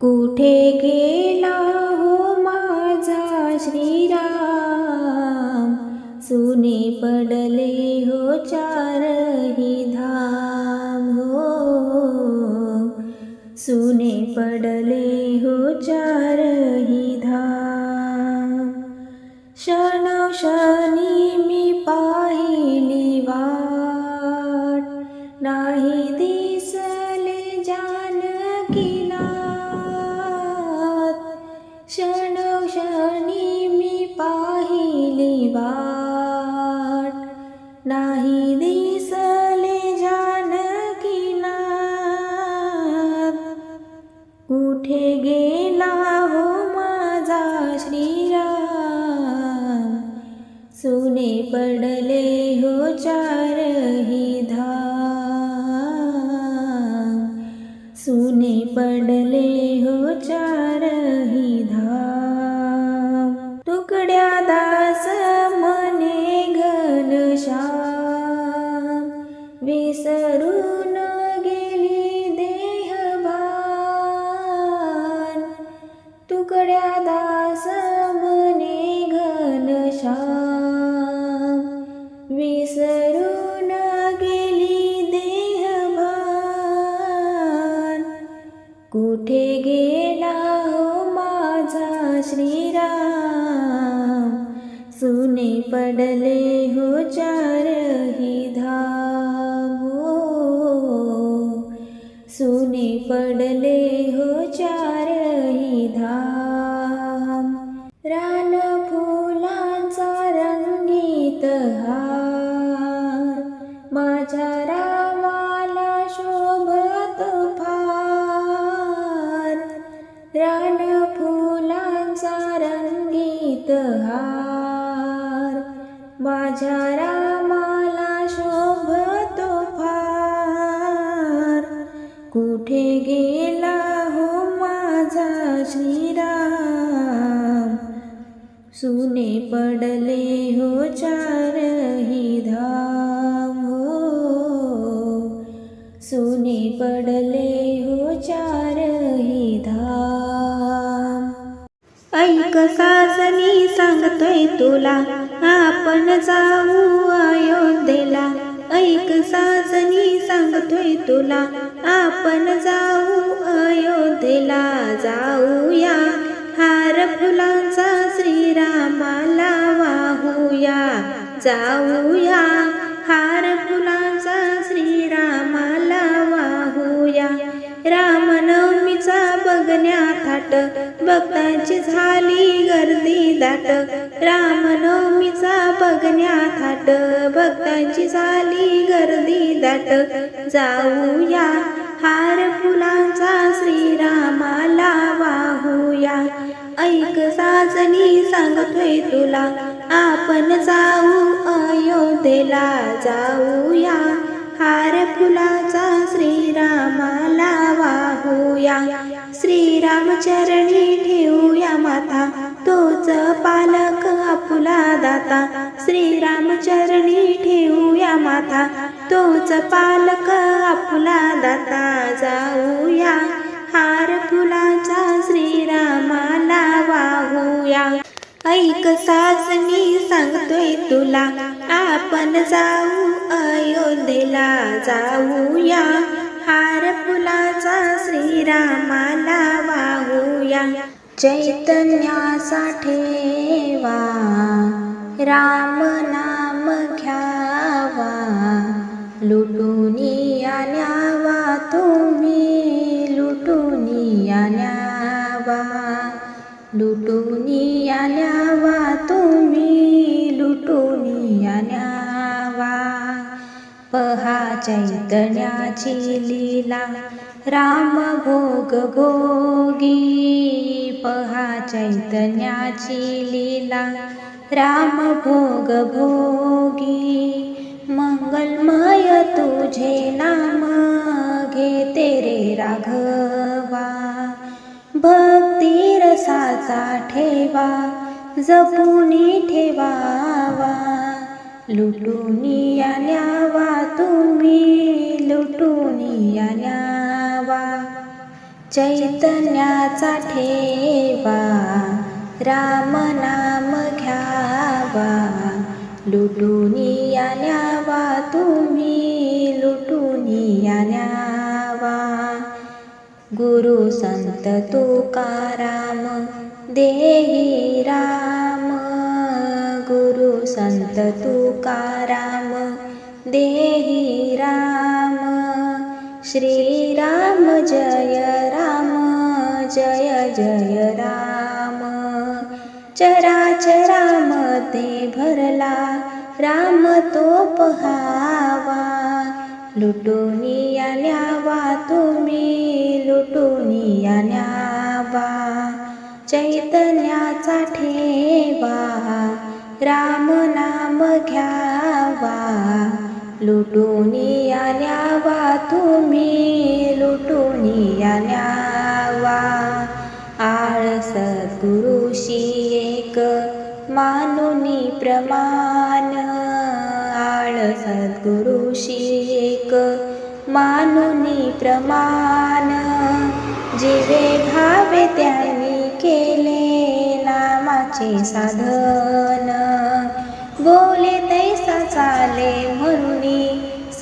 कुठे गेला हो माझा पाहिली वाट नाही दिसले जानकीला कुठे गेला हो माझा श्रीराम. सुने पडले हो चारही गेली देहभान तुकड्या दास मने देहभान कुठे गेला हो माझा श्रीराम? सुने पडले हो चारही पडले हो चारही धाम. रान फुलांचा रंगीत हार. माझ्या रामाला शोभत फार. रान फुलांचा रंगीत हार. माझ्या सुने पडले हो चारही धाम हो। सुने पडले हो चारही धाम। ऐक सासनी सांगतोय तुला आपण जाऊ अयोध्येला। ऐक साजनी सांगतोय तुला आपण जाऊ अयोध्येला जाऊया। हार फुलांचा श्रीरामाला वाहूया जाऊया. हार फुलांचा श्रीरामाला वाहूया. रामनवमीचा बघण्या थाट भक्तांची झाली गर्दी दाट. रामनवमीचा बघण्या थाट भक्तांची झाली गर्दी दाट. जाऊया. हार फुलांचा श्रीराम ऐक साजनी सांगतोय तुला आपण जाऊ अयोध्येला जाऊया. हार फुलाचा श्रीरामाला वाहूया. श्रीरामचरणी ठेवूया माथा तोच पालक आपुला दाता. श्रीरामचरणी ठेवूया माथा तोच पालक आपुला दाता. जाऊया. हार फुलाचा श्रीरामाला वाहूया. ऐक सासनी सांगतोय तुला आपण जाऊ अयोध्येला जाऊया. हार फुलाचा श्रीरामाला वाहूया. चैतन्यासाठी वा राम नाम घ्यावा. लुटू चैतन्याची लीला राम भोग भोगी. पहा चैतन्याची लीला राम भोग भोगी. मंगलमय तुझे नाम घेते रे राघवा. भक्ती रसाचा ठेवा जपुनी ठेवावा. लुटून आल्यावा तुम्ही लुटून आल्यावा चैतन्याचा ठेवा राम नाम घ्यावा. लुटून आल्यावा न्यावा तुम्ही लुटून आल्यावा गुरु संत तुकाराम देही राम संत तुकाराम देही राम. श्रीराम जय राम जय जय राम. चराचरामध्ये भरला राम तो पहावा. लुटून आल्यावा न्यावा तुम्ही लुटून आल्यावा चैतन्याचा ठेवा. राम नाम घ्यावा लुटून या न्यावा तुम्ही लुटून या न्यावा आळस गुरुशी एक मानुनी प्रमाण आळस सद्गुरुशी एक मानुनी प्रमाण. जीवे भावे त्यांनी केले नामाचे साधन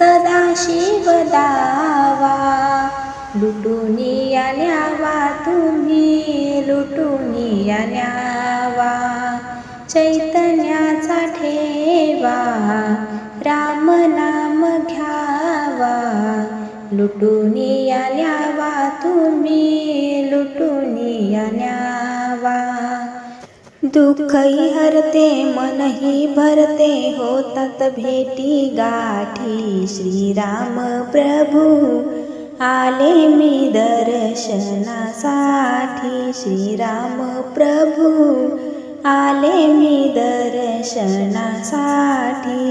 सदा शिव दावा. लुटून या न्यावा तुम्ही लुटून या न्यावा चैतन्याचा ठेवा राम नाम घ्यावा. लुटून या न्यावा तुम्ही लुटून या न्यावा ुखी हरते मनहि भरते हो तत भेटी गाठी। श्रीरामप्रभु आले मी दर शरणासाठी श्रीरामप्रभु आले मी दर शरणासाठी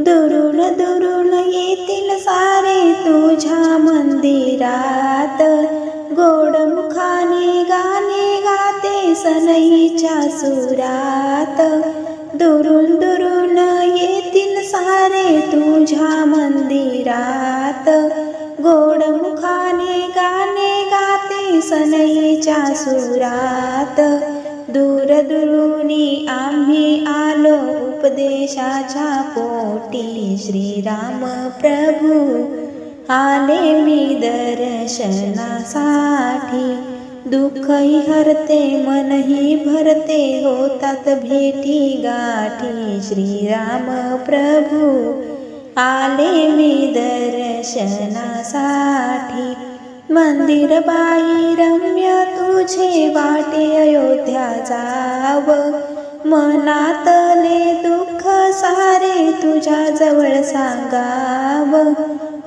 दुरु दुरुणयतिल सारे तुझ्या जा सुरात. दुरून दुरून येतील सारे तुझ्या मंदिरात. गोड मुखाने गाणे गाते सनईच्या सुरात. दूर दुरुनी आम्ही आलो उपदेशाच्या पोटी. श्रीराम प्रभू आले मी दर्शनासाठी. दुःखही हरते मनही भरते होतात भेटी गाठी. श्रीराम प्रभू आले मी दर्शनासाठी. मंदिर बाई रम्य तुझे वाटे अयोध्या जाव. मनातले दुःख सारे तुझ्या जवळ सांगाव.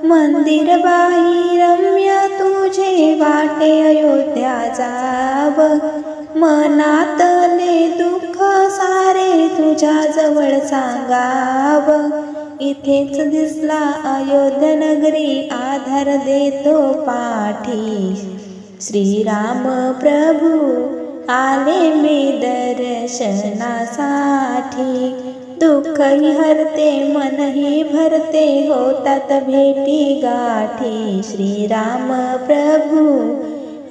मंदिर बाई रम्य तुझे वाटे अयोध्या जाव. मनातले दुःख सारे तुझ्या जवळ सांगाव. इथेच दिसला अयोध्या नगरी आधार देतो पाठी. श्रीराम प्रभू आले मी दर्शनासाठी. दुःखही हरते मनही भरते. होतात भेटी गाठी. श्रीराम प्रभू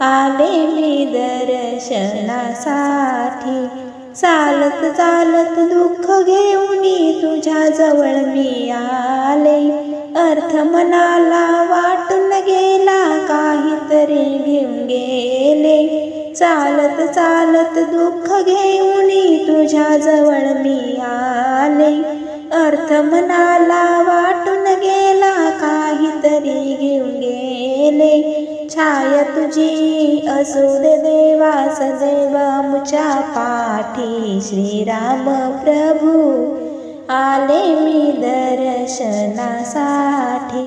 आले मी दर्शनासाठी. चालत चालत दुःख घेऊन तुझ्या जवळ मी आले. अर्थ मनाला वाटून गेला काहीतरी घेऊन गेले. चालत चालत दुःख घेऊन तुझ्या जवळ मी आले. अर्थ मनाला वाटून गेला काहीतरी घेऊन गेले. छाया तुझी असू दे देवा सदैव मुच्या पाठी श्रीराम प्रभू. आले मी दर्शनासाठी.